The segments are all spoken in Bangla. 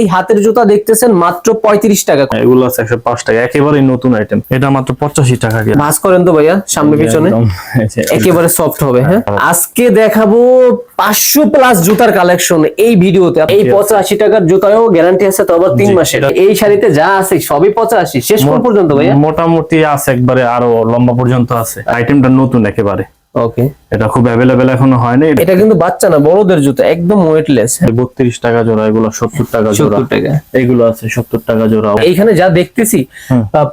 এই হাতের জুতা দেখতেছেন মাত্র পঁয়ত্রিশ টাকা এগুলো আছে একশো পাঁচ টাকা একেবারে নতুন আইটেম এটা মাত্র পঁচাশি টাকা ভাস করেন তো ভাইয়া সামনে পিছনে। একেবারে সফট হবে হ্যাঁ? আজকে দেখাবো পাঁচশো প্লাস জুতার কালেকশন এই ভিডিওতে। এই পঁচাশি টাকার জুতায়ও গ্যারান্টি আছে তো আবার তিন মাসের। এই শাড়িতে যা আছে সবই পঁচাশি। শেষ পর্যন্ত ভাইয়া। মোটামুটি আছে একবারে আরও লম্বা পর্যন্ত আছে। আইটেমটা নতুন একেবারে। ওকে এটা খুব অ্যাভেলেবেল এখনও হয়নি। এটা কিন্তু বাচ্চা না বড়দের জুতা একদম ওয়েটলেস বত্রিশ টাকা জোড়া এগুলো সত্তর টাকা জোড়া। সত্তর টাকা। এগুলো আছে সত্তর টাকা জোড়া। এইখানে যা দেখতেছি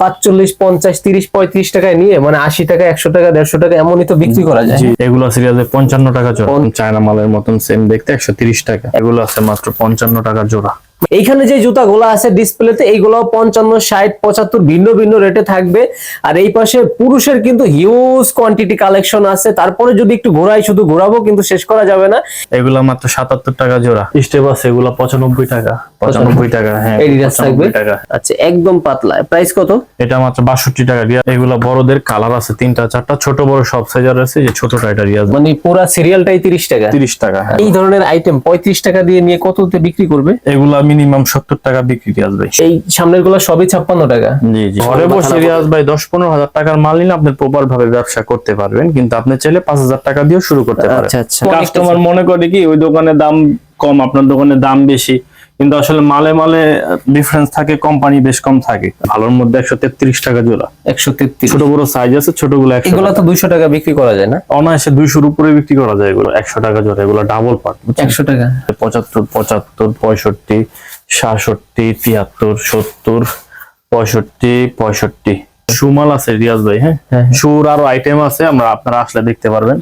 পাঁচচল্লিশ পঞ্চাশ তিরিশ পঁয়ত্রিশ টাকায় নিয়ে মানে আশি টাকা একশো টাকা দেড়শো টাকা এমনই তো বিক্রি করা যায়। এগুলো সিরিয়াসে পঞ্চান্ন টাকা জোড়া। চায়না মালের মতন সেম দেখতে একশো তিরিশ টাকা। এগুলো আছে মাত্র পঞ্চান্ন টাকা জোড়া। এইখানে যে জুতাগুলো আছে ডিসপ্লেতে এইগুলো পঞ্চান্ন ষাট পঁচাত্তর ভিন্ন ভিন্ন রেটে থাকবে। আর এই পাশে পুরুষের কিন্তু হিউজ কোয়ান্টিটি কালেকশন আছে। তারপরে যদি একটু ঘোরাই শুধু ঘোরাবো কিন্তু শেষ করা যাবে না। এগুলো মাত্র সাতাত্তর টাকা জোড়া। স্টেপ আছে এগুলো পঁচানব্বই টাকা। পঁচানব্বই টাকা হ্যাঁ Adidas থাকবে। আচ্ছা একদম পাতলা। প্রাইস কত? এটা মাত্র বাষট্টি টাকা। রিয়া এগুলো বড়দের কালার আছে তিনটা চারটা ছোট বড় সব সাইজার আছে যে ছোটটা এটা রিয়াজ মানে পুরা সিরিয়ালটাই তিরিশ টাকা? তিরিশ টাকা হ্যাঁ। এই ধরনের আইটেম পঁয়ত্রিশ টাকা দিয়ে নিয়ে কততে বিক্রি করবে? এগুলা মিনিমাম সত্তর টাকা বিক্রি রিয়াজ ভাই এই সামনেরগুলো সবই ছাপ্পান্ন টাকা? জি জি। ঘরে বসে রিয়াজ ভাই দশ পনেরো হাজার টাকার মাল নিলে আপনি প্রপার ভাবে ব্যবসা করতে পারবেন কিন্তু আপনি চাইলে পাঁচ হাজার টাকা দিয়েও শুরু করতে পারেন। আচ্ছা, আচ্ছা। কাস্টমার মনে করে কি ওই দোকানে দাম কম আপনার দোকানে দাম বেশি কিন্তু আসলে মালে মালে ডিফারেন্স থাকে কোম্পানি বেশ কম থাকে। ভালোর মধ্যে একশো তেত্রিশ টাকা জোড়া। একশো তেত্রিশ। ছোট বড় সাইজ আছে ছোটগুলো এগুলো তো দুইশো টাকা বিক্রি করা যায় না? অনায়াসে দুইশোর উপরে বিক্রি করা যায় এগুলো একশো টাকা জোড়া এগুলো ডাবল পার্ট একশো টাকা। পঁচাত্তর পঁচাত্তর পঁয়ষট্টি সাতষট্টি তিয়াত্তর সত্তর পঁয়ষট্টি পঁয়ষট্টি। সুমাল আছে রিয়াজ ভাই হ্যাঁ? হ্যাঁ, সুর আরও আইটেম আছে আমরা আপনারা আসলে দেখতে পারবেন।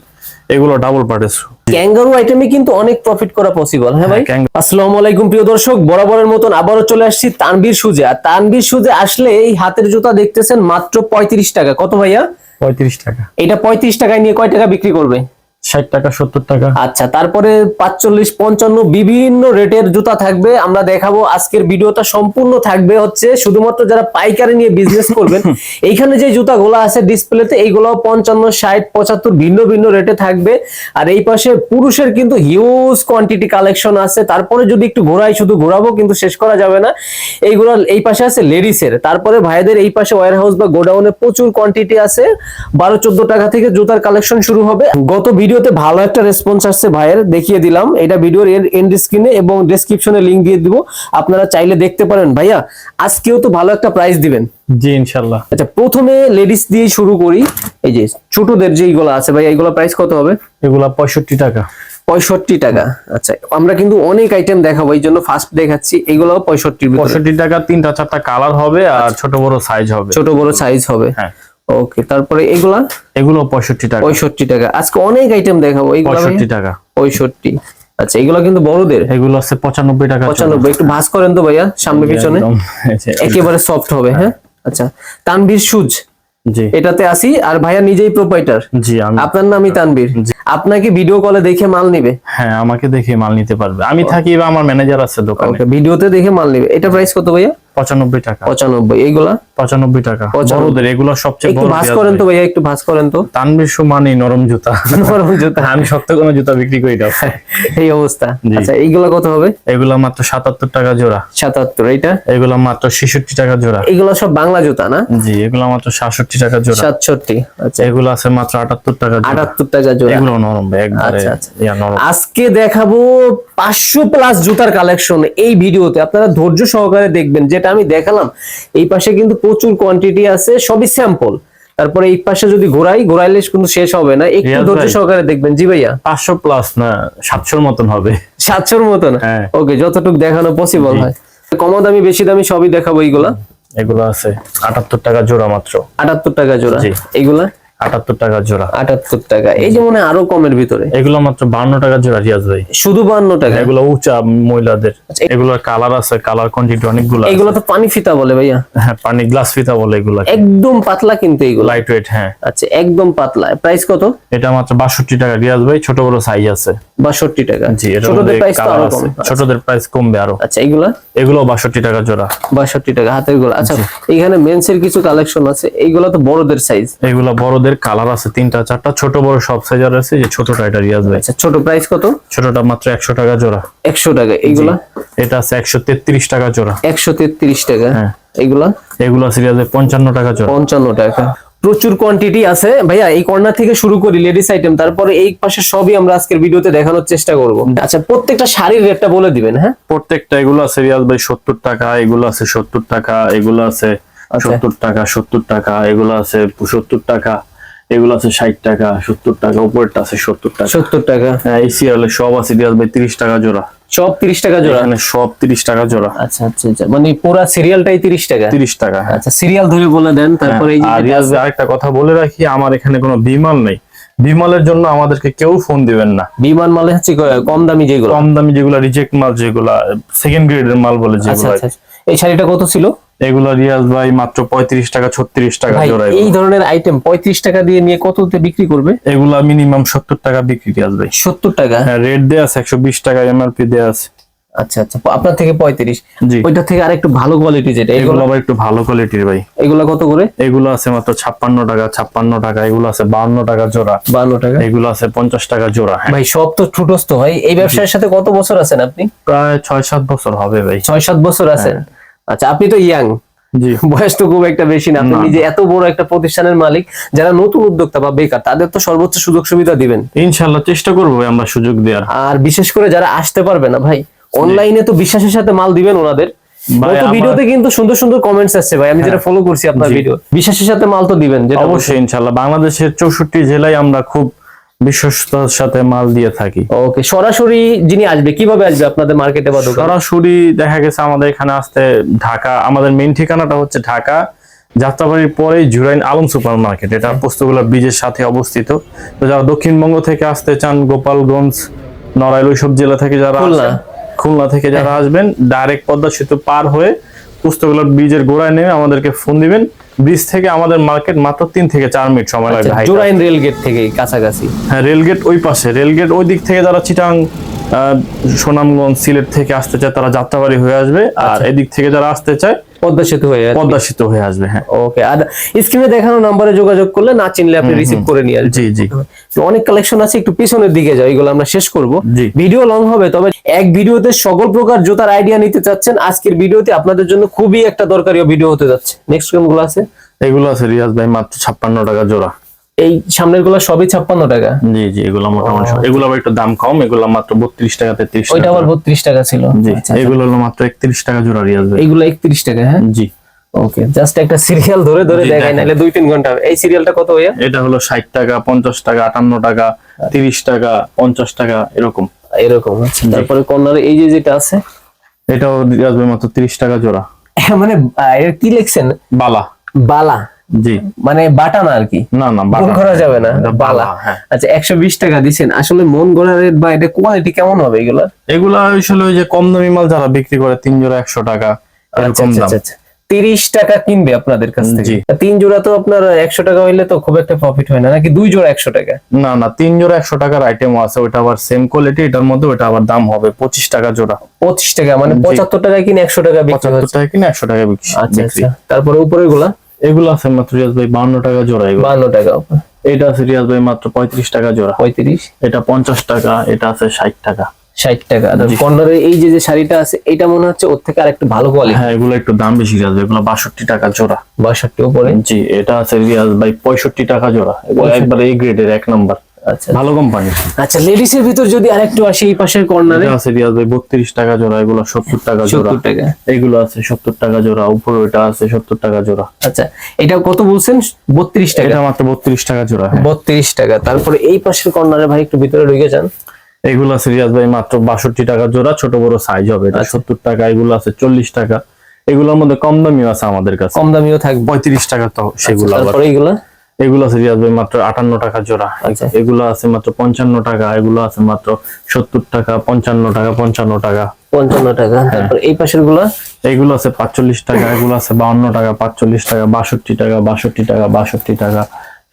এগুলো ডাবল পার্টের শু ক্যাঙ্গারু আইটেমে কিন্তু অনেক প্রফিট করা পসিবল হ্যাঁ ভাই? হ্যাঁ, আসসালামু আলাইকুম প্রিয় দর্শক বরাবরের মতন আবারও চলে আসছি তানবীর সুজে। আর তানবীর সুজে আসলে এই হাতের জুতা দেখতেছেন মাত্র পঁয়ত্রিশ টাকা। কত ভাইয়া? পঁয়ত্রিশ টাকা। এটা পঁয়ত্রিশ টাকায় নিয়ে কয় টাকা বিক্রি করবে? ষাট টাকা সত্তর টাকা। আচ্ছা তারপরে পাঁচচল্লিশ পঞ্চান্ন বিভিন্ন রেটের জুতা থাকবে। আমরা দেখাবো আজকের ভিডিওটা সম্পূর্ণ থাকবে হচ্ছে শুধুমাত্র যারা পাইকারি নিয়ে বিজনেস করবেন এইখানে যে জুতাগুলো আছে ডিসপ্লেতে এইগুলো পঞ্চান্ন ষাট পঁচাত্তর ভিন্ন ভিন্ন রেটে থাকবে। আর এই পাশে পুরুষের কিন্তু হিউজ কোয়ান্টিটি কালেকশন আছে। তারপরে যদি একটু ঘোরাই শুধু ঘোরাবো কিন্তু শেষ করা যাবে না। এইগুলো এই পাশে আছে লেডিসের তারপরে ভাইদের এই পাশে ওয়ার হাউস বা গোডাউনে প্রচুর কোয়ান্টিটি আছে। বারো চোদ্দ টাকা থেকে জুতার কালেকশন শুরু হবে। গত ভিডিওতে ভালো একটা রেসপন্স আসছে ভাইয়ের দেখিয়ে দিলাম। এটা ভিডিওর এন্ড স্ক্রিনে এবং ডেসক্রিপশনে লিংক দিয়ে দিব। আপনারা চাইলে দেখতে পারেন। ভাইয়া আজকেও তো ভালো একটা প্রাইস দিবেন। জি ইনশাল্লাহ আচ্ছা প্রথমে লেডিস দিয়ে শুরু করি। এই যে ছোটদের যে এইগুলো আছে ভাই এইগুলো প্রাইস কত হবে? এগুলা পঁয়ষট্টি টাকা। পঁয়ষট্টি টাকা। আচ্ছা আমরা কিন্তু অনেক আইটেম দেখাবো এই জন্য ফার্স্ট দেখাচ্ছি। এগুলো পঁয়ষট্টি পঁয়ষট্টি টাকা তিনটা চারটা কালার হবে আর ছোট বড় সাইজ হবে। ছোট বড় সাইজ হবে। হ্যাঁ। ওকে তারপরে এগুলা? এগুলো পঁয়ষট্টি টাকা। পঁয়ষট্টি টাকা। আজকে অনেক আইটেম দেখাবো এইগুলো পঁয়ষট্টি টাকা। পঁয়ষট্টি। আচ্ছা এগুলো কিন্তু বড়দের। এগুলো আছে পঁচানব্বই টাকা। পঁচানব্বই একটু ভাস করেন তো ভাইয়া সামনে পিছনে। একেবারে সফট হবে হ্যাঁ? আচ্ছা তানভীর সুজ। জি। এটাতে আসি আর ভাইয়া নিজেই প্রোপাইটার জি আমি আপনার নামই তানভীর। আপনাকে ভিডিও কলে দেখে মাল নিবে। হ্যাঁ আমাকে দেখে মাল নিতে পারবে। আমি থাকি বা আমার ম্যানেজার আছে দোকানে। ভিডিওতে দেখে মাল নিবে। এটা প্রাইস কত ভাইয়া? পঁচানব্বই টাকা। পঁচানব্বই এইগুলা? পঁচানব্বই টাকা। বড়দের এগুলো সবচেয়ে একটু ভাস করেন তো ভাইয়া একটু ভাস করেন তো। তানবীর সুমানি নরম জুতা। নরম জুতা। আমি শক্ত কোনো জুতা বিক্রি করি না। এই অবস্থা। আচ্ছা এইগুলা কত হবে? এগুলো মাত্র সাতাত্তর টাকা জোড়া। সাতাত্তর এইটা? এগুলো মাত্র ছেষট্টি টাকা জোড়া। এইগুলা সব বাংলা জুতা না? জি এগুলো মাত্র সাতষট্টি টাকা জোড়া। সাতষট্টি আচ্ছা। এগুলো আছে মাত্র আটাত্তর টাকা আটাত্তর টাকা জোড়া। এগুলো নরম একবারে আচ্ছা, আচ্ছা। আজকে দেখাবো পাঁচশো প্লাস জুতার কালেকশন এই ভিডিওতে আপনারা ধৈর্য সহকারে দেখবেন যেটা আমি দেখালাম। এই পাশে কিন্তু প্রচুর কোয়ান্টিটি আছে সবই স্যাম্পল তারপরে এই পাশে যদি ঘোরাই ঘোরাইলে কিন্তু শেষ হবে না। একটু ধৈর্য সহকারে দেখবেন। জি ভাইয়া। পাঁচশো প্লাস না সাতশোর মতন হবে। সাতশোর মতন? হ্যাঁ। ওকে যতটুকু দেখানো পসিবল হয়। কম দামি বেশি দামি সবই দেখাবো এইগুলা। এগুলো আছে। আটাত্তর টাকা জোড়া মাত্র। আটাত্তর টাকা জোড়া। জি। আটাত্তর টাকা জোড়া। আটাত্তর টাকা। এই যে মনে আরও কমের ভিতরে। এগুলো মাত্র বান্ন টাকা জোড়া রিয়াজ ভাই। শুধু বান্ন টাকা? এগুলো উঁচা মহিলাদের। আচ্ছা, এগুলোর কালার আছে কালার কোয়ান্টিটি অনেকগুলো। এগুলো তো পানি ফিতা বলে ভাইয়া। হ্যাঁ পানি গ্লাস ফিতা বলে এগুলো একদম পাতলা কিন্তু এগুলো। লাইট ওয়েট হ্যাঁ। আচ্ছা একদম পাতলা। প্রাইস কত? এটা মাত্র বাষট্টি টাকা রিয়াজ ভাই ছোট বড় সাইজ আছে। বাষট্টি টাকা। জি ছোটদের প্রাইস তো আরও। কম। ছোটদের প্রাইস কমবে আরও। আচ্ছা এইগুলা এগুলো বাষট্টি টাকা জোড়া। বাষট্টি টাকা হাতেরগুলো। আচ্ছা এখানে মেন্স এর কিছু কালেকশন আছে। এইগুলা তো বড়দের সাইজ এগুলো বড়দের কালার আছে তিনটা চারটা। ছোট বড় সব সাইজের আছে। যে ছোটটা এটা রিয়াজ ভাই আচ্ছা ছোট প্রাইস কত? ছোটটা মাত্র একশো টাকা জোড়া। একশো টাকা। এইগুলা? এটা আছে একশো তেত্রিশ টাকা জোড়া। একশো তেত্রিশ টাকা। হ্যাঁ। এগুলো আছে রিয়াজে পঞ্চান্ন টাকা জোড়া। পঞ্চান্ন টাকা। প্রচুর কোয়ান্টিটি আছে। ভাইয়া এই কর্নার থেকে শুরু করি লেডিস আইটেম তারপরে এই পাশে সবই আমরা আজকের ভিডিওতে দেখানোর চেষ্টা করব। আচ্ছা প্রত্যেকটা শাড়ির রেটটা বলে দিবেন হ্যাঁ? প্রত্যেকটা এগুলো আছে রিয়াজ ভাই সত্তর টাকা এগুলো আছে সত্তর টাকা এগুলো আছে আচ্ছা। সত্তর টাকা সত্তর টাকা এগুলো আছে সত্তর টাকা। এগুলো আছে ষাট টাকা সত্তর টাকা উপরেরটা আছে সত্তর টাকা। সত্তর টাকা। হ্যাঁ এই সিরিয়ালে সব আছে রিয়াজ ভাই তিরিশ টাকা জোড়া। সব তিরিশ টাকা জোড়া? এখানে সব তিরিশ টাকা জোড়া। আচ্ছা আচ্ছা আচ্ছা। মানে পুরা সিরিয়ালটাই তিরিশ টাকা? তিরিশ টাকা হ্যাঁ। আচ্ছা সিরিয়াল ধরে বলে দেন তারপরে এই রিয়াজ আরেকটা কথা বলে রাখি আমার এখানে কোনো বিমাল নেই। বিমালের জন্য আমাদেরকে কেউ ফোন দিবেন না। বিমান মালে হচ্ছে কম দামি যেগুলো? কম দামি যেগুলা রিজেক্ট মাল যেগুলা সেকেন্ড গ্রেডের মাল বলে আচ্ছা যেগুলো আচ্ছা। এই শাড়িটা কত ছিল? এগুলা রিয়াজ ভাই মাত্র পঁয়ত্রিশ টাকা ছত্রিশ টাকা জোড়া এই ধরনের আইটেম পঁয়ত্রিশ টাকা দিয়ে নিয়ে কততে বিক্রি করবে? এগুলা মিনিমাম সত্তর টাকা বিক্রি রিয়াজ ভাই। সত্তর টাকা? হ্যাঁ রেট দেয়া আছে একশো বিশ টাকা এমআরপি দেয়া আছে। আচ্ছা আচ্ছা আপনার থেকে পঁয়ত্রিশ। ওইটা থেকে আরেকটু ভালো কোয়ালিটি যেটা এগুলো এগুলো আবার একটু ভালো কোয়ালিটির ভাই। এগুলো কত করে? এগুলো আছে মাত্র ছাপ্পান্ন টাকা ছাপ্পান্ন টাকা এগুলো আছে বাউন্ন টাকা জোড়া। টাকা। এগুলো আছে পঞ্চাশ টাকা জোড়া হ্যাঁ। ভাই সব তো ভাই। এই ব্যবসার সাথে কত বছর আছেন আপনি? প্রায় ছয় সাত বছর হবে ভাই। ছয় সাত বছর আছেন। আচ্ছা আপনি তো ইয়াং। বয়স তো খুব একটা বেশি না। আপনি নিজে এত বড় একটা প্রতিষ্ঠানের মালিক যারা নতুন উদ্যোক্তা বা বেকার তাদের তো সর্বোচ্চ সুযোগ সুবিধা দিবেন। ইনশাল্লাহ চেষ্টা করব আমরা সুযোগ দেওয়ার। আর বিশেষ করে যারা আসতে পারবে না ভাই অনলাইনে তো বিশ্বাসের সাথে মাল দিবেন ওনাদের। ভিডিওতে কিন্তু সুন্দর সুন্দর কমেন্টস আসছে ভাই আমি যেটা ফলো করছি আপনার ভিডিও বিশ্বাসের সাথে মাল তো দিবেন অবশ্যই। ইনশাল্লাহ। বাংলাদেশের চৌষট্টি জেলায় আমরা খুব বিশ্বস্ততার সাথে মাল দিয়ে থাকি। ওকে সরাসরি যিনি আসবে কীভাবে আসবে আপনাদের মার্কেটে বা দোকানে? সরাসরি দেখা গেছে আমাদের এখানে আসতে ঢাকা আমাদের মেইন ঠিকানাটা হচ্ছে ঢাকা যাত্রাবাড়ির পরে জুরাইন আলম সুপার মার্কেট এটা পোস্তগোলা ব্রিজের সাথে অবস্থিত। তো যারা দক্ষিণবঙ্গ থেকে আসতে চান গোপালগঞ্জ নড়াইল ওইসব জেলা থেকে যারা খুলনা। খুলনা থেকে যারা আসবেন ডাইরেক্ট পদ্মা সেতু পার হয়ে পুস্তকগুলো ব্রিজের গোড়ায় নেমে আমাদেরকে ফোন দিবেন। ব্রিজ থেকে আমাদের মার্কেট মাত্র তিন থেকে চার মিনিট সময় লাগবে রেলগেট জুরাইন রেল গেট থেকে কাছাকাছি। হ্যাঁ রেলগেট ওই পাশে। রেলগেট ওই দিক থেকে যারা চিটাং সুনামগঞ্জ সিলেট থেকে আসতে চায় তারা যাত্রাবাড়ি হয়ে আসবে। আর এদিক থেকে যারা আসতে চায় পদ্মা সেতু হয়ে পদ্মা সেতু হয়ে আসবে হ্যাঁ। ওকে আর স্ক্রিনে দেখানো নাম্বারে যোগাযোগ করলে না চিনলে আপনি রিসিভ করে নিয়ে আসবেন। জি জি। তো অনেক কালেকশন আছে একটু পিছনের দিকে যাও এগুলো আমরা শেষ করব। ভিডিও লং হবে তবে এক ভিডিওতে সকল প্রকার জুতার আইডিয়া নিতে চাচ্ছেন আজকের ভিডিওতে আপনাদের জন্য খুবই একটা দরকারি ভিডিও হতে যাচ্ছে। নেক্সট কোনগুলো আছে? এগুলো আছে রিয়াজ ভাই মাত্র ছাপ্পান্ন টাকা জোড়া। এই সামনেরগুলো সবই ছাপ্পান্ন টাকা। জি জি এগুলো মোটামুটি এগুলো আবার একটু দাম কম এগুলো মাত্র বত্রিশ টাকা তেত্রিশ ওইটা আবার বত্রিশ টাকা ছিল। জি আচ্ছা, এগুলো হলো মাত্র একত্রিশ টাকা জোড়া রিয়াজ ভাই। এইগুলো একত্রিশ টাকা হ্যাঁ? জি। ওকে জাস্ট একটা সিরিয়াল ধরে ধরে দেখাই নাহলে দুই তিন ঘণ্টা। এই সিরিয়ালটা কত হইয়া এটা হলো ষাট টাকা পঞ্চাশ টাকা আটান্ন টাকা তিরিশ টাকা পঞ্চাশ টাকা এরকম। এরকম আচ্ছা। তারপরে কর্নারে এই যে যেটা আছে? এটাও ভাই মাত্র তিরিশ টাকা জোড়া। হ্যাঁ, মানে কি লিখছেন? বালা। বালা। জি। মানে বাটা না আর কি? না না মন করা যাবে না। বালা। হ্যাঁ। আচ্ছা একশো বিশ টাকা দিচ্ছেন আসলে মন গড়া রেট বা এটা কোয়ালিটি কেমন হবে এগুলা এগুলা আসলে ওই যে কম দামি মাল যারা বিক্রি করে তিন জোড়া একশো টাকা এরকম দাম। তিরিশ টাকা কিনবে আপনাদের কাছ থেকে। তিন জোড়া তো আপনার একশো টাকা হইলে তো খুব একটা প্রফিট হয় না। নাকি দুই জোড়া একশো টাকা? না না তিন জোড়া একশো টাকার আইটেম আছে। ওটা আবার সেম কোয়ালিটি এটার মধ্যে ওটা আবার দাম হবে পঁচিশ টাকা জোড়া। পঁচিশ টাকা মানে পঁচাত্তর টাকায় কিনে একশো টাকা পঁচাত্তর টাকা কিনে একশো টাকা বিক্রি। আচ্ছা বিক্রি। আচ্ছা। তারপরে উপরে গুলা এগুলো আছে মাত্র রিয়াজ ভাই বান্ন টাকা জোড়া এগুলো। বান্ন টাকা এটা আছে রিয়াজ ভাই মাত্র পঁয়ত্রিশ টাকা জোড়া। পঁয়ত্রিশ? এটা পঞ্চাশ টাকা এটা আছে ষাট টাকা। ষাট টাকা। আর কর্নারে এই যে যে শাড়িটা আছে এটা মনে হচ্ছে ওর থেকে আরেকটু ভালো কোয়ালিটি হ্যাঁ এগুলো একটু দাম বেশি রিয়াজ ভাই এগুলো বাষট্টি টাকা জোড়া। বাষট্টি উপরে? জি এটা আছে রিয়াজ ভাই পঁয়ষট্টি টাকা জোড়া। এগুলো একবার এই গ্রেডের এক নাম্বার আচ্ছা ভালো কোম্পানি আচ্ছা লেডিস এর ভিতর যদি আরেকটু আসে এই পাশের কর্নারে আছে রিয়াজ ভাই বত্রিশ টাকা জোড়া এগুলো সত্তর টাকা জোড়া। সত্তর টাকা। এগুলো আছে সত্তর টাকা জোড়া উপরে ওটা আছে সত্তর টাকা জোড়া। আচ্ছা এটা কত বলছেন? বত্রিশ টাকা। এটা মাত্র বত্রিশ টাকা জোড়া হ্যাঁ। বত্রিশ টাকা। তারপরে এই পাশের কর্নারে ভাই একটু ভিতরে ঢুকে যান। এগুলো আছে রিয়াজ ভাই মাত্র বাষট্টি টাকা জোড়া ছোট বড় সাইজ হবে এটা। সত্তর টাকা এগুলো আছে চল্লিশ টাকা। এগুলোর মধ্যে কম দামিও আছে আমাদের কাছে। কম দামিও থাকবে। পঁয়ত্রিশ টাকা তো সেগুলো আবার। তারপরে এইগুলা? এগুলো আছে রিয়াজ ভাই মাত্র আটান্ন টাকা জোড়া। আচ্ছা। এগুলো আছে মাত্র পঞ্চান্ন টাকা এগুলো আছে মাত্র সত্তর টাকা পঞ্চান্ন টাকা পঞ্চান্ন টাকা। পঞ্চান্ন টাকা। তারপর এই পাশেরগুলা এগুলো আছে পাঁচচল্লিশ টাকা এগুলো আছে বাউন্ন টাকা পাঁচচল্লিশ টাকা বাষট্টি টাকা বাষট্টি টাকা বাষট্টি টাকা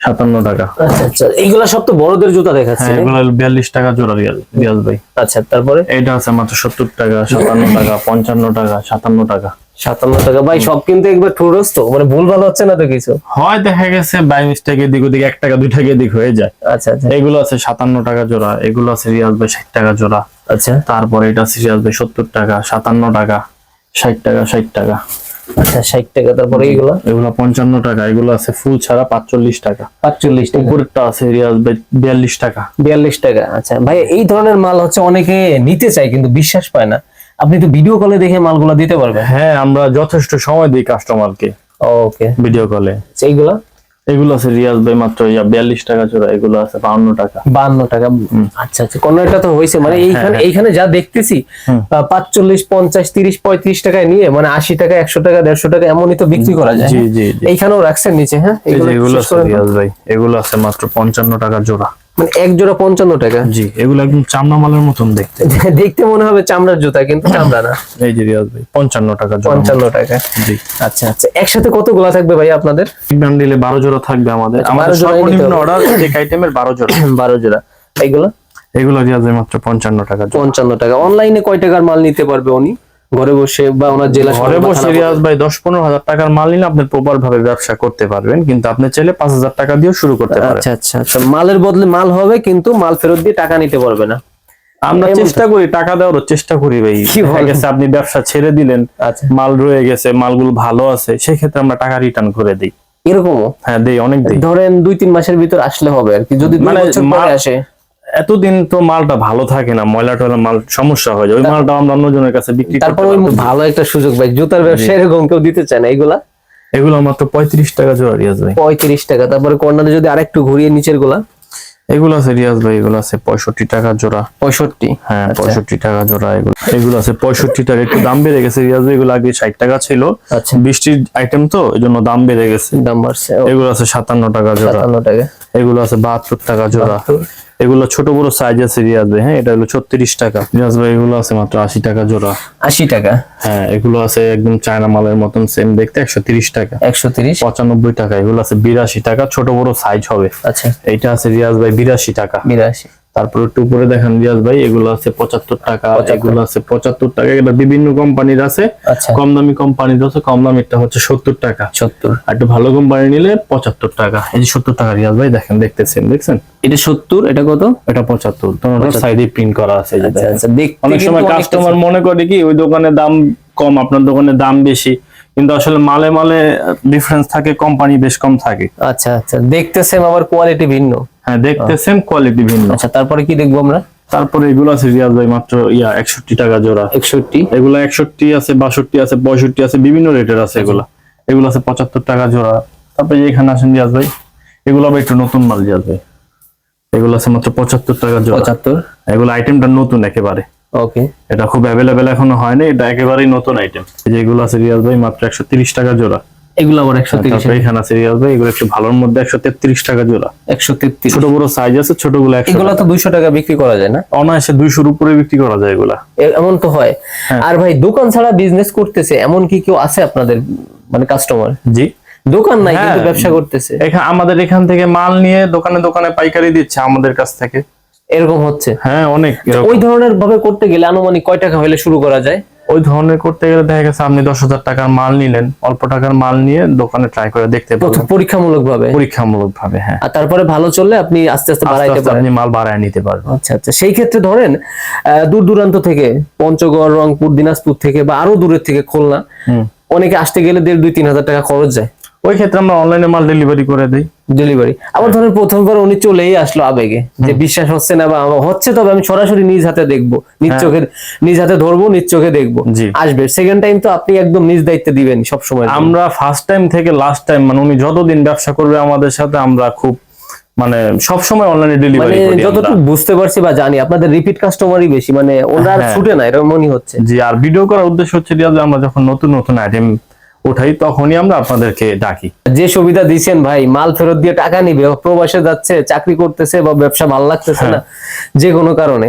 সাতান্ন টাকা। আচ্ছা আচ্ছা। এইগুলা সব তো বড়দের জুতা দেখাচ্ছে হ্যাঁ এগুলো বিয়াল্লিশ টাকা জোড়া রিয়াজ রিয়াজ ভাই। আচ্ছা তারপরে? এটা আছে মাত্র সত্তর টাকা সাতান্ন টাকা পঞ্চান্ন টাকা সাতান্ন টাকা। সাতান্ন টাকা। ভাই সব কিন্তু একবার ঠুরস তো মানে ভুল ভালো হচ্ছে না তো কিছু? হয় দেখা গেছে বাই মিস্টেক এদিক ওদিক এক টাকা দুই টাকা এদিক হয়ে যায়। আচ্ছা আচ্ছা। এগুলো আছে সাতান্ন টাকা জোড়া এগুলো আছে রিয়াজ ভাই ষাট টাকা জোড়া। আচ্ছা। তারপরে এটা আছে রিয়াজ ভাই সত্তর টাকা সাতান্ন টাকা ষাট টাকা ষাট টাকা। আচ্ছা ষাট টাকা তারপরে এইগুলা এগুলো পঞ্চান্ন টাকা এগুলো আছে ফুল ছাড়া পাঁচচল্লিশ টাকা। পাঁচচল্লিশ টাকা। উপরেরটা আছে রিয়াজ ভাই বিয়াল্লিশ টাকা। বিয়াল্লিশ টাকা আচ্ছা। ভাই এই ধরনের মাল হচ্ছে অনেকে নিতে চায় কিন্তু বিশ্বাস পায় না। আপনি তো ভিডিও কলে দেখে মালগুলা দিতে পারবেন। হ্যাঁ আমরা যথেষ্ট সময় দিই কাস্টমারকে ওকে ভিডিও কলে এইগুলা? এগুলো আছে রিয়াজ ভাই মাত্র ইয়া বিয়াল্লিশ টাকা জোড়া এগুলো আছে বাউন্ন টাকা। বান্ন টাকা। আচ্ছা আচ্ছা কোন একটা তো হয়েছে মানে এইখানে এইখানে যা দেখতেছি পাঁচচল্লিশ পঞ্চাশ তিরিশ পঁয়ত্রিশ টাকায় নিয়ে মানে আশি টাকা একশো টাকা দেড়শো টাকা এমনই তো বিক্রি করা যায় জি হ্যাঁ? জি এইখানেও রাখছেন নিচে হ্যাঁ? এগুলো আছে রিয়াজ ভাই এগুলো আছে মাত্র পঞ্চান্ন টাকা জোড়া। মানে এক জোড়া পঞ্চান্ন টাকা। জি এগুলো একদম চামড়া মালের মতন দেখতে। দেখতে মনে হবে চামড়ার জুতা কিন্তু চামড়া না। এই যে রিয়াজ ভাই পঞ্চান্ন টাকা পঞ্চান্ন টাকা। জি। আচ্ছা আচ্ছা একসাথে কতগুলা থাকবে ভাই আপনাদের? বান্ডিলে বারো জোড়া থাকবে আমাদের। আচ্ছা, আমাদের 12 জোড়াই নিতে সর্বনিম্ন অর্ডার এক আইটেমের বারো জোড়া। বারো জোড়া। এইগুলো? এগুলো রিয়াজ ভাই মাত্র পঞ্চান্ন টাকা পঞ্চান্ন টাকা। অনলাইনে কয় টাকার মাল নিতে পারবে উনি? ঘরে বসে বা ওনার জেলা ঘরে বসে রিয়াজ ভাই দশ পনেরো হাজার টাকার মাল নিলে আপনি প্রপার ভাবে ব্যবসা করতে পারবেন কিন্তু আপনি চাইলে পাঁচ হাজার টাকা দিয়েও শুরু করতে পারেন। আচ্ছা আচ্ছা আচ্ছা। মালের বদলে মাল হবে কিন্তু মাল ফেরত দিয়ে টাকা নিতে পারবে না। আমরা চেষ্টা করি টাকা দেওয়ার চেষ্টা করি ভাই। গেছে আপনি ব্যবসা ছেড়ে দিলেন আচ্ছা। মাল রয়ে গেছে মালগুলো ভালো আছে সেই ক্ষেত্রে আমরা টাকা রিটার্ন করে দিই। এরকমও? হ্যাঁ দেই অনেক দিই। ধরেন দুই তিন মাসের ভিতর আসলে হবে আর কি। যদি মানে আসে। এতদিন তো মালটা ভালো থাকে না ময়লা টয়লা মাল সমস্যা হয়ে যায়। ওই মালটা আমরা অন্যজনের কাছে বিক্রি তারপর ওই ভালো একটা সুযোগ ভাই জুতার ব্যবসা এরকম কেউ দিতে চায় না। এগুলা? এগুলো মাত্র পঁয়ত্রিশ টাকা জোড়া রিয়াজ ভাই। পঁয়ত্রিশ টাকা। তারপরে কর্নারে যদি আরেকটু ঘুরিয়ে নিচেরগুলা? এগুলো আছে রিয়াজ ভাই এগুলো আছে পঁয়ষট্টি টাকা জোড়া। পঁয়ষট্টি? হ্যাঁ আচ্ছা। পঁয়ষট্টি টাকা জোড়া এগুলো। এগুলো আছে পঁয়ষট্টি টাকা। একটু দাম বেড়ে গেছে রিয়াজ ভাই। এগুলো আগে ষাট টাকা ছিল। আচ্ছা। বৃষ্টির আইটেম তো এই জন্য দাম বেড়ে গেছে। দাম বাড়ছে এগুলো আছে সাতান্ন টাকা জোড়া। সাতান্ন টাকা। এগুলো আছে বাহাত্তর টাকা জোড়া। এগুলো ছোট বড় সাইজ আছে রিয়াজ ভাই হ্যাঁ? এটা হলো ছত্রিশ টাকা। রিয়াজ ভাই এগুলো আছে মাত্র আশি টাকা জোড়া। আশি টাকা? হ্যাঁ এগুলো আছে একদম চায়না মালের মতন সেম দেখতে একশো তিরিশ টাকা। একশো তিরিশ? পঁচানব্বই টাকা এগুলো আছে বিরাশি টাকা ছোট বড় সাইজ হবে। আচ্ছা। এইটা আছে রিয়াজ ভাই বিরাশি টাকা। বিরাশি। তারপর একটু উপরে দেখেন রিয়াজ ভাই এগুলো আছে পঁচাত্তর টাকা এগুলো আছে পঁচাত্তর টাকা। এটা বিভিন্ন কোম্পানির আছে আচ্ছা। কম দামি কোম্পানির আছে কম দামিরটা হচ্ছে সত্তর টাকা। সত্তর। আর একটু ভালো কোম্পানি নিলে পঁচাত্তর টাকা। এই যে সত্তর টাকা রিয়াজ ভাই দেখেন দেখতেছেন দেখছেন? এটা সত্তর এটা কত? এটা পঁচাত্তর। তোমার সাইডে প্রিন্ট করা আছে আচ্ছা। আচ্ছা অনেক সময় কাস্টমার মনে করে কি ওই দোকানে দাম কম আপনার দোকানে দাম বেশি। কিন্তু আসলে মালে মালে ডিফারেন্স থাকে কোম্পানি বেশ কম থাকে। আচ্ছা আচ্ছা দেখতে সেম আবার কোয়ালিটি ভিন্ন। হ্যাঁ দেখতে সেম কোয়ালিটি ভিন্ন। আচ্ছা তারপরে কি দেখব আমরা? তারপরে এগুলো আছে রিয়াজ ভাই মাত্র ইয়া একষট্টি টাকা জোড়া। একষট্টি। এগুলো একষট্টি আছে বাষট্টি আছে পঁয়ষট্টি আছে বিভিন্ন রেটের আছে এগুলা। এগুলো আছে পঁচাত্তর টাকা জোড়া। তারপরে এখানে আসেন রিয়াজ ভাই এগুলো আবার একটু নতুন মাল রিয়াজ ভাই। এগুলো আছে মাত্র পঁচাত্তর টাকা জোড়া। পঁচাত্তর। এগুলো আইটেমটা নতুন একেবারে। ওকে এটা খুব অ্যাভেলেবেল এখনও হয়নি এটা একেবারেই নতুন আইটেম যেগুলো আছে রিয়াজ ভাই মাত্র একশো তিরিশ টাকা জোড়া। এগুলো আবার একশো তিরিশ এখানে আছে রিয়াজ ভাই এগুলো একটু ভালোর মধ্যে একশো তেত্রিশ টাকা জোড়া। একশো তেত্রিশ। ছোট বড় সাইজ আছে ছোটগুলো একশো এগুলো তো দুইশো টাকা বিক্রি করা যায় না? অনায়াসে দুইশোর উপরে বিক্রি করা যায় এগুলা। এমন তো হয়। হ্যাঁ। আর ভাই দোকান ছাড়া বিজনেস করতেছে এমন কি কেউ আছে আপনাদের মানে কাস্টমার জি। দোকান নাই হ্যাঁ। কিন্তু ব্যবসা করতেছে। এখানে আমাদের এখান থেকে মাল নিয়ে দোকানে দোকানে পাইকারি দিচ্ছে আমাদের কাছ থেকে। এরকম হচ্ছে। হ্যাঁ অনেক ওই ধরনের ভাবে করতে গেলে আনুমানিক কয় টাকা হলে শুরু করা যায়? ওই ধরনের করতে গেলে দেখা গেছে আপনি দশ হাজার টাকার মাল নিলেন অল্প টাকার মাল নিয়ে দোকানে ট্রাই করে দেখতে পারেন পরীক্ষামূলক ভাবে পরীক্ষামূলক ভাবে হ্যাঁ। আর তারপরে ভালো চললে আপনি আস্তে আস্তে বাড়াইতে পারেন। আপনি মাল বাড়ায় নিতে পারবেন। আচ্ছা আচ্ছা। সেই ক্ষেত্রে ধরেন আহ, দূর দূরান্ত থেকে পঞ্চগড় রংপুর দিনাজপুর থেকে বা আরও দূরের থেকে খুলনা অনেকে আসতে গেলে দেড় দুই তিন হাজার টাকা খরচ যায়। ওই ক্ষেত্রে আমরা অনলাইনে মাল ডেলিভারি করে দিই। ডেলিভারি আবার ধরেন প্রথমবার উনি চলেই আসলো আবেগে যে বিশ্বাস হচ্ছে না বা হচ্ছে তবে আমি সরাসরি নিজ হাতে দেখব নিজ চোখে নিজ হাতে ধরবো নিজ চোখে দেখব। আসবে। সেকেন্ড টাইম তো আপনি একদম নিজ দায়িত্বে দিবেন সব সময় আমরা ফার্স্ট টাইম থেকে লাস্ট টাইম মানে উনি যতদিন ব্যবসা করবে আমাদের সাথে আমরা খুব মানে সব সময় অনলাইনে ডেলিভারি করি যতটুকু বুঝতে পারছি বা জানি আপনাদের রিপিট কাস্টমারই বেশি মানে ওনার হ্যাঁ। ছুটে না এরকম মনে হচ্ছে। জি আর ভিডিও করার উদ্দেশ্য হচ্ছে যে আমরা যখন নতুন নতুন আইটেম উঠাই তখনই আমরা আপনাদেরকে ডাকি। যে সুবিধা দিচ্ছেন ভাই মাল ফেরত দিয়ে টাকা নিবে প্রবাসে যাচ্ছে চাকরি করতেছে বা ব্যবসা ভালো লাগতেছে না যে কোনো কারণে।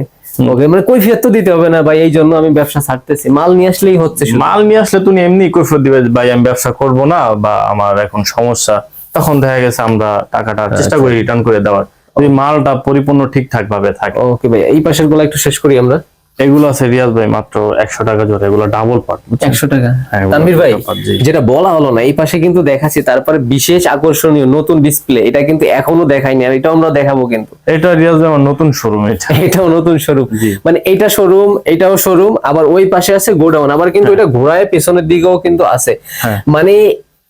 ওকে মানে কৈফিয়ত তো দিতে হবে না ভাই এই জন্য আমি ব্যবসা ছাড়তেছি। মাল নিয়ে আসলেই হচ্ছে মাল নিয়ে আসলে তুমি এমনি দিবে ভাই আমি ব্যবসা করব না বা আমার এখন সমস্যা। তখন দেখা গেছে আমরা টাকাটা আচ্ছা। চেষ্টা করি রিটার্ন করে দেওয়ার। মালটা পরিপূর্ণ ঠিকঠাক ভাবে থাকে। ওকে ভাই এই পাশেরগুলো একটু শেষ করি আমরা। এগুলো আছে রিয়াজ ভাই মাত্র একশো টাকা জোড়া এগুলো ডাবল পার্ট একশো টাকা। হ্যাঁ, তানভীর ভাই। যেটা বলা হলো না এই পাশে কিন্তু দেখাচ্ছি তারপরে বিশেষ আকর্ষণীয় নতুন ডিসপ্লে এটা কিন্তু এখনও দেখাইনি আর এটাও আমরা দেখাবো কিন্তু। এটা রিয়াজ ভাই আমার নতুন শোরুম এটা। এটাও নতুন শোরুম মানে এটা শোরুম এটাও শোরুম আবার ওই পাশে আছে গোডাউন আবার কিন্তু এটা ঘোড়ায় পেছনের দিকেও কিন্তু আছে। হ্যাঁ। মানে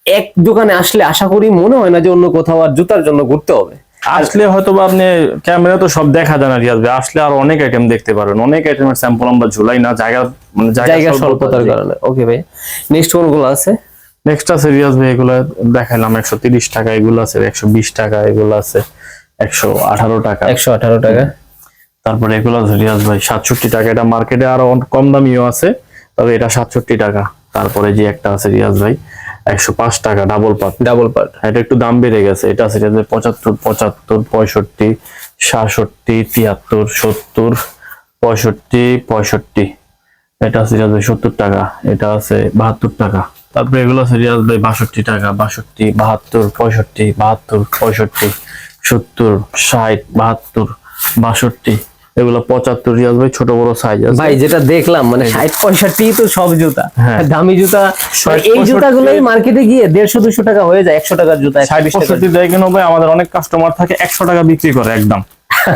এক দোকানে আসলে আশা করি মনে হয় না যে অন্য কোথাও আর জুতার জন্য ঘুরতে হবে। আসলে হয়তো বা আপনি ক্যামেরা তো সব দেখা যায় না রিয়াজ ভাই। আসলে আর অনেক আইটেম দেখতে পারেন অনেক আইটেমের স্যাম্পল আমরা ঝুলাই না জায়গা মানে জায়গা স্বল্পতার কারণে। ওকে ভাই। নেক্সট কোনগুলো আছে? নেক্সট আছে রিয়াজ ভাই এগুলো দেখাইলাম। একশো তিরিশ টাকা এগুলো আছে একশো বিশ টাকা এগুলো আছে একশো আঠারো টাকা। একশো আঠারো টাকা। তারপরে এগুলো আছে রিয়াজ ভাই সাতষট্টি টাকা। এটা মার্কেটে আরও কম দামিও আছে তবে এটা সাতষট্টি টাকা। তারপরে যে একটা আছে রিয়াজ ভাই একশো পাঁচ টাকা ডাবল পাত ডাবল পার্ট এটা একটু দাম বেড়ে গেছে। এটা আছে ভাই পঁচাত্তর পঁচাত্তর পঁয়ষট্টি সাতষট্টি তিয়াত্তর সত্তর পঁয়ষট্টি পঁয়ষট্টি। এটা আছে রিয়াজ ভাই সত্তর টাকা। এটা আছে বাহাত্তর টাকা। তারপরে এগুলো আছে রিয়াজ ভাই বাষট্টি টাকা বাষট্টি বাহাত্তর পঁয়ষট্টি বাহাত্তর পঁয়ষট্টি সত্তর ষাট বাহাত্তর বাষট্টি। এগুলো পঁচাত্তর রিয়াজ ভাই ছোট বড় সাইজ আছে। ভাই যেটা দেখলাম মানে ষাট পঁয়ষট্টি তো সব জুতা। হ্যাঁ। দামি জুতা এই পঁয়ষট্টি- জুতাগুলোই মার্কেটে গিয়ে দেড়শো দুশো টাকা হয়ে যায় একশো টাকার জুতা ষাট পঁয়ষট্টি দেয় কেন ভাই আমাদের অনেক কাস্টমার থাকে একশো টাকা বিক্রি করে একদম।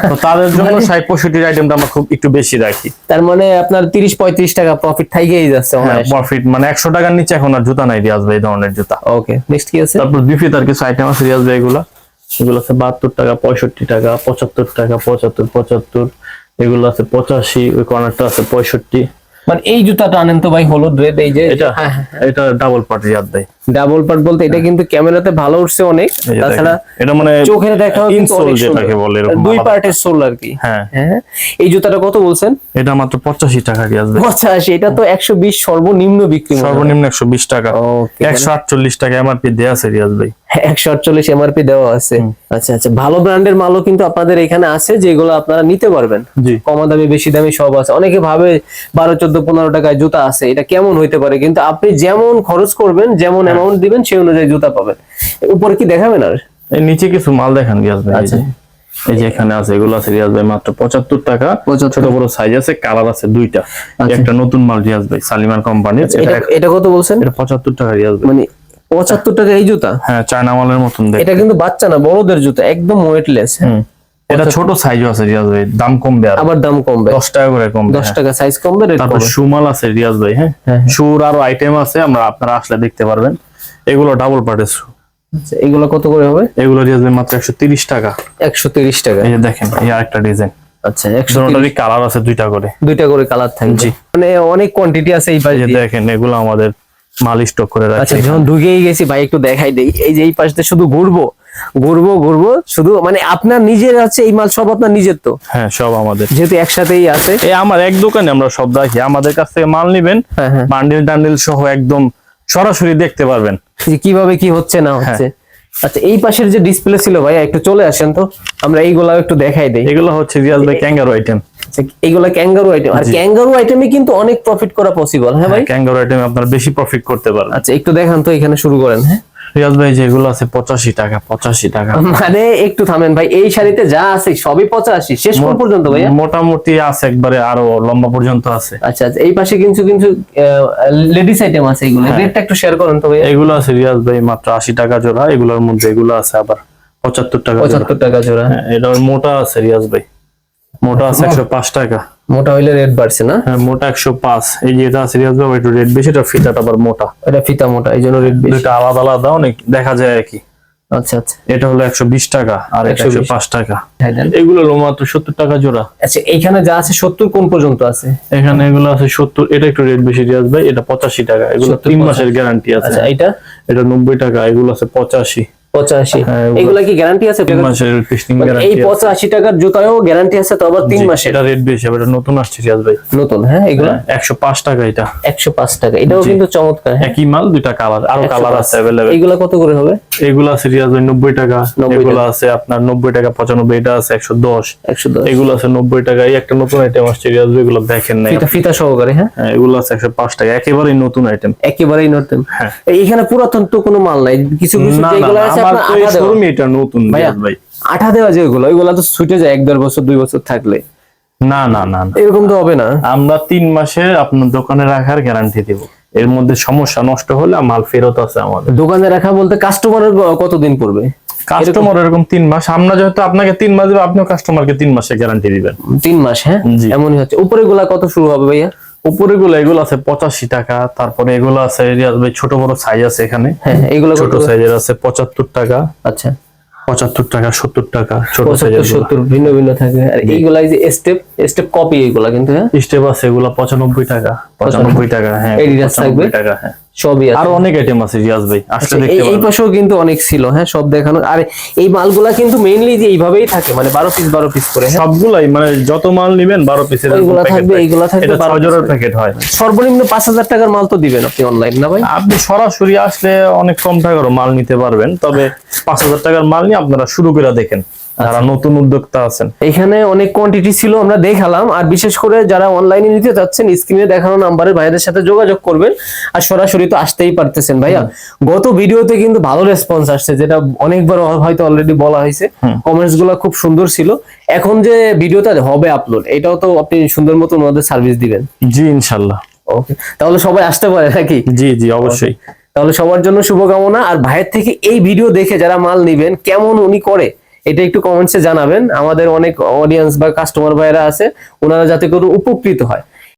তো তাদের জন্য মানে- ষাট পঁয়ষট্টির আইটেমটা আমরা খুব একটু বেশি রাখি। তার মানে আপনার তিরিশ পঁয়ত্রিশ টাকা প্রফিট থাইকেই যাচ্ছে প্রফিট মানে একশো টাকার নিচে এখন আর জুতা নাই রিয়াজ ভাই এই ধরনের জুতা। ওকে নেক্সট কি আছে? তারপর বিফি তার কিছু আইটেম আছে রিয়াজ ভাই এগুলা। এগুলো আছে বাহাত্তর টাকা পঁয়ষট্টি টাকা পঁচাত্তর টাকা পঁচাত্তর পঁচাত্তর। এগুলো আছে পঁচাশি ওই কর্নারটা আছে পঁয়ষট্টি। মানে এই জুতাটা আনেন তো ভাই হলুদ রেড এই যে এটা এটা ডাবল পার্ট রিয়াজ ভাই ডাবল পার্ট বলতে এটা কিন্তু ক্যামেরাতে ভালো উঠছে অনেক তাছাড়া এটা মানে চোখে কিন্তু ইনসোল যেটাকে বলে এরকম দুই। পার্টের সোল আর কি। হ্যাঁ। হ্যাঁ। এই জুতাটা কত বলছেন? এটা মাত্র পঁচাশি টাকা রিয়াজ ভাই পঁচাশি এটা তো একশো বিশ সর্বনিম্ন বিক্রি সর্বনিম্ন একশো বিশ টাকা। Okay, একশো আটচল্লিশ টাকা এমআরপি দেয়া আছে রিয়াজ ভাই। একশো আটচল্লিশ এমআরপি দেওয়া আছে। আচ্ছা আচ্ছা। ভালো ব্র্যান্ডের মালও কিন্তু আপনাদের এখানে আছে যেগুলো আপনারা নিতে পারবেন। কমা দামি বেশি দামি সব আছে। অনেকে ভাবে বারো চোদ্দ পনেরো টাকায় জুতা আছে এটা কেমন হইতে পারে? কিন্তু আপনি যেমন খরচ করবেন যেমন। অ্যামাউন্ট দিবেন সেই অনুযায়ী জুতা পাবেন। উপরে কি দেখাবেন আর? নিচে কিছু মাল দেখান রিয়াজ ভাই এই আচ্ছা। যে- এই যে এখানে আছে এগুলো আছে রিয়াজ ভাই মাত্র পঁচাত্তর টাকা। 75 ছোট বড় সাইজ আছে কালার আছে দুইটা। আচ্ছা। একটা নতুন মাল রিয়াজ ভাই সালিমার কোম্পানির এটা এটা কত বলছেন? এটা পঁচাত্তর টাকা রিয়াজ ভাই। মানে পঁচাত্তর টাকা এই জুতা? হ্যাঁ চায়না মালের মতন এটা কিন্তু বাচ্চা না বড়দের জুতা একদম ওয়েটলেস হুম। এটা ছোট সাইজও আছে রিয়াজ ভাই দাম কমবে আর। আবার দাম কমবে। দশ টাকা করে কমবে দশ হ্যাঁ। টাকা সাইজ কমবে রেট তারপর সুমাল আছে রিয়াজ ভাই হ্যাঁ। হ্যাঁ, হ্যাঁ। শুর আরও আইটেম আছে আমরা আপনারা আসলে দেখতে পারবেন। এগুলো ডাবল পার্টের শু আচ্ছা, এগুলো কত করে হবে? এগুলো রিয়াজ ভাই মাত্র একশো তিরিশ টাকা। একশো তিরিশ টাকা। এই যে দেখেন এই আরেকটা ডিজাইন আচ্ছা একশো দুটোরই কালার আছে দুইটা করে। দুইটা করে কালার থাকবে। জি। মানে অনেক কোয়ান্টিটি আছে এই পাশে যে দেখেন এগুলো আমাদের মাল স্টক করে আচ্ছা যখন ঢুকেই গেছি ভাই একটু দেখাই দেই। এই যে এই পাশ শুধু ঘুরবো ঘুরবো ঘুরবো শুধু মানে আপনার নিজের আছে এই মাল সব আপনার নিজের তো? হ্যাঁ সব আমাদের। যেহেতু একসাথেই আছে। এই আমার এক দোকানে আমরা সব রাখি। আমাদের কাছ থেকে মাল নিবেন হ্যাঁ হ্যাঁ। বান্ডিল টান্ডিল সহ একদম সরাসরি দেখতে পারবেন। যে কীভাবে কি হচ্ছে না হচ্ছে। আচ্ছা এই পাশের যে ডিসপ্লে ছিল ভাই একটু চলে আসেন তো। আমরা এইগুলা একটু দেখাই দেই। এগুলো হচ্ছে রিয়াজ ভাই ক্যাঙ্গারো আইটেম এইগুলা ক্যাঙ্গারু আইটেম আর ক্যাঙ্গারু আইটেমে কিন্তু অনেক প্রফিট করা পসিবল হ্যাঁ ভাই? ক্যাঙ্গারো আইটেম আপনারা বেশি প্রফিট করতে পারবেন। আচ্ছা একটু দেখান তো এখানে শুরু করেন হ্যাঁ? রিয়াজ ভাই যেগুলো আছে পঁচাশি টাকা পঁচাশি টাকা। মানে একটু থামেন ভাই এই শাড়িতে যা আছে সবই পঁচাশি শেষ পর্যন্ত ভাইয়া? মোটামুটি আছে একবারে আরও লম্বা পর্যন্ত আছে। আচ্ছা আচ্ছা এই পাশে কিন্তু কিন্তু লেডিস আইটেম আছে এগুলো। হ্যাঁ। রেটটা একটু শেয়ার করেন তো ভাইয়া। এগুলো আছে রিয়াজ ভাই মাত্র আশি টাকা জোড়া এগুলোর মধ্যে এগুলো আছে আবার পঁচাত্তর টাকা পঁচাত্তর টাকা জোড়া। হ্যাঁ এটা মোটা আছে রিয়াজ ভাই। মোটা আছে একশো পাঁচ টাকা। মোটা হইলে রেট বাড়ছে না? হ্যাঁ মোটা একশো পাঁচ। এই যে এটা আছে রিয়াজ একটু রেট বেশি এটা ফিতাটা আবার মোটা। এটা ফিতা মোটা এই জন্য রেট বেশি। দুইটা আলাদা আলাদা অনেক দেখা যায় আর কি। আচ্ছা আচ্ছা। এটা হলো একশো বিশ টাকা আর একশো পাঁচ টাকা। হ্যাঁ, এগুলো হলো মাত্র সত্তর টাকা জোড়া। আচ্ছা এইখানে যা আছে সত্তর কোন পর্যন্ত আছে? এখানে এগুলো আছে সত্তর এটা একটু রেট বেশি রিয়াজ ভাই এটা পঁচাশি টাকা। এগুলো তিন মাসের গ্যারান্টি আছে। আচ্ছা এইটা? এটা নব্বই টাকা এগুলো আছে পঁচাশি। পঁচাশি। হ্যাঁ, এগুলা কি গ্যারান্টি আছে? মানে এই পঁচাশি টাকার জুতায়ও গ্যারান্টি আছে তো আবার তিন মাসের? এটা রেট বেশি এটা নতুন আসছে রিয়াজ ভাই। নতুন হ্যাঁ এগুলো? একশো পাঁচ টাকা এটা। একশো পাঁচ টাকা এটাও কিন্তু চমৎকার হ্যাঁ। একই মাল দুইটা কালার আরও কালার আছে অ্যাভেলেবেল এইগুলা কত করে হবে? এগুলো আছে রিয়াজ ভাই নব্বই টাকা। 90 এগুলো আছে আপনার নব্বই টাকা পঁচানব্বই এটা আছে একশো দশ। একশো দশ। এগুলো আছে নব্বই টাকা এই একটা নতুন আইটেম আসছে রিয়াজ ভাই এগুলো দেখেন নাই ফিতা ফিতা সহকারে হ্যাঁ? হ্যাঁ, এগুলো আছে একশো পাঁচ টাকা একেবারেই নতুন আইটেম একেবারেই নতুন। হ্যাঁ। এইখানে পুরাতন তো কোনো মাল নাই কিছু কিছু না, না, যেগুলো আছে আঠা দেওয়া। শোরুমে এটা নতুন ভাই। আঠা দেওয়া যেগুলো ওইগুলো তো ছুটে যায় এক দেড় বছর দুই বছর থাকলে। না না না এরকম তো হবে না। আমরা তিন মাসের আপনার দোকানে রাখার গ্যারান্টি দেব। এর মধ্যে সমস্যা নষ্ট হলে মাল ফেরত আছে আমাদের। দোকানে রাখা বলতে কাস্টমারের কতদিন পড়বে? কাস্টমার এরকম তিন মাস। আমরা যেহেতু আপনাকে তিন মাস দেবো আপনিও কাস্টমারকে তিন মাসের গ্যারান্টি দিবেন। তিন মাস হ্যাঁ। এমনই হচ্ছে। উপরে গুলা কত শুরু হবে ভাইয়া? উপরে গুলো এগুলো আছে পঁচাশি টাকা তারপরে এগুলো আছে ছোট বড় সাইজ আছে এখানে। হ্যাঁ এইগুলো ছোট সাইজের আছে পঁচাত্তর টাকা। আচ্ছা। পঁচাত্তর টাকা সত্তর টাকা ছোট সাইজের সত্তর ভিন্ন ভিন্ন থাকে আর এইগুলা এই যে স্টেপ স্টেপ কপি এগুলা কিন্তু হ্যাঁ? স্টেপ আছে এগুলো পঁচানব্বই টাকা। পঁচানব্বই টাকা হ্যাঁ Adidas থাকবে? 95 টাকা হ্যাঁ। সবই আছে। আরও অনেক আইটেম আছে রিয়াজ ভাই আসলে আচ্ছা, দেখতে এই এই পাশেও কিন্তু অনেক ছিল হ্যাঁ সব দেখানো। আর এই মালগুলা কিন্তু মেইনলি যে এইভাবেই থাকে মানে বারো পিস বারো পিস করে হ্যাঁ? সবগুলাই মানে যত মাল নিবেন পিসের থাকবে, এইগুলা থাকবে, 12 জোড়ার প্যাকেট হয়। সর্বনিম্ন পাঁচ হাজার টাকার মাল তো দিবেন আপনি অনলাইন না ভাই? আপনি সরাসরি আসলে অনেক কম টাকারও মাল নিতে পারবেন তবে পাঁচ হাজার টাকার মাল নিয়ে আপনারা শুরু করে দেখেন। যারা নতুন উদ্যোক্তা আছেন। এখানে অনেক কোয়ান্টিটি ছিল আমরা দেখালাম। আর বিশেষ করে যারা অনলাইনে নিতে চাচ্ছেন স্ক্রিনে দেখানো নাম্বারে ভাইদের সাথে যোগাযোগ করবেন। আর সরাসরি তো আসতেই পারতেছেন ভাইয়া। গত ভিডিওতে কিন্তু ভালো রেসপন্স আসছে যেটা অনেকবার হয়তো অলরেডি বলা হয়েছে। কমেন্টসগুলো খুব সুন্দর ছিল। এখন যে ভিডিওটা হবে আপলোড এটাও তো আপনি সুন্দর মতো ওনাদের সার্ভিস দিবেন। জি ইনশাল্লাহ। ওকে তাহলে সবাই আসতে পারে নাকি? জি জি অবশ্যই। তাহলে সবার জন্য শুভকামনা। আর ভাইয়ের থেকে এই ভিডিও দেখে যারা মাল নিবেন কেমন উনি করে? এটা একটু কমেন্টসে জানাবেন। আমাদের অনেক অডিয়েন্স বা কাস্টমার ভাইরা আছে, ওনারা যাতে করে উপকৃত হয়।